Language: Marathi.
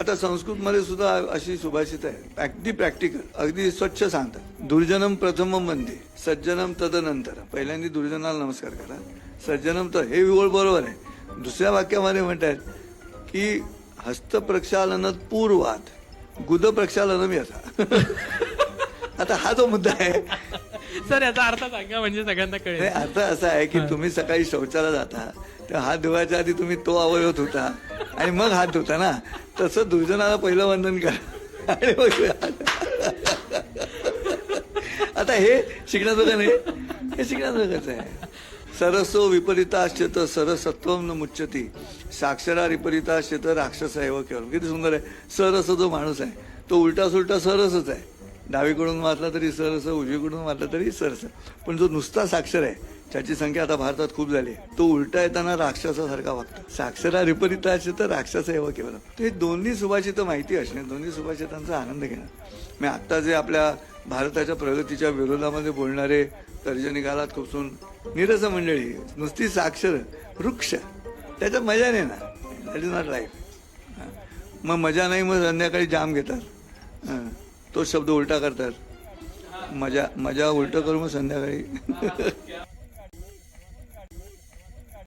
आता संस्कृतमध्ये सुद्धा अशी सुभाषित आहे. अगदी प्रॅक्टिकल अगदी स्वच्छ सांगतात. दुर्जनम प्रथम मंदी सज्जनम तदनंतर पहिल्यांदा दुर्जनाला नमस्कार करा. सज्जनम तर हे विवळ बरोबर आहे. दुसऱ्या वाक्यामध्ये म्हणतात की हस्त प्रक्षालनात पूर्वात गुद प्रक्षालनम याचा आता हा जो मुद्दा आहे सर याचा अर्थ सांगा म्हणजे सगळ्यांना कळेल. अर्थ असा आहे की तुम्ही सकाळी शौचाला जाता तर हात धुवायच्या आधी तुम्ही तो अवयव धुता आणि मग हात धुता ना. तसं दुर्जनाला पहिलं वंदन करा. आणि मग आता हे शिकण्याजोगं नाही. हे शिकण्याजोगंच आहे. सरसो विपरीताश्चत सरसत्वम न मुच्यती. साक्षरा विपरीताश्चत राक्षस आहे व केवळ. किती सुंदर आहे. सरस जो माणूस आहे तो उलटा सुलटा सरसच आहे. डावीकडून वाचला तरी सरस उजवीकडून वाचला तरी सरस पण जो नुसता साक्षर आहे त्याची संख्या आता भारतात खूप झाली आहे तो उलटा येताना राक्षसासारखा वागतो. साक्षरा विपरीत असे तर राक्षस आहे केवळ ते दोन्ही सुभाषित माहिती असणे दोन्ही सुभाषितांचा आनंद घेणं. मी आत्ता जे आपल्या भारताच्या प्रगतीच्या विरोधामध्ये बोलणारे तर्जनी कालात खुपसून निरस मंडळी नुसती साक्षर वृक्ष त्याच्यात मजा नाही ना दॅट इज नॉट लाईफ मग मजा नाही मग संध्याकाळी जाम घेतात. हां. तो शब्द उलटा करतात. मजा मजा उलटं करून मग संध्याकाळी.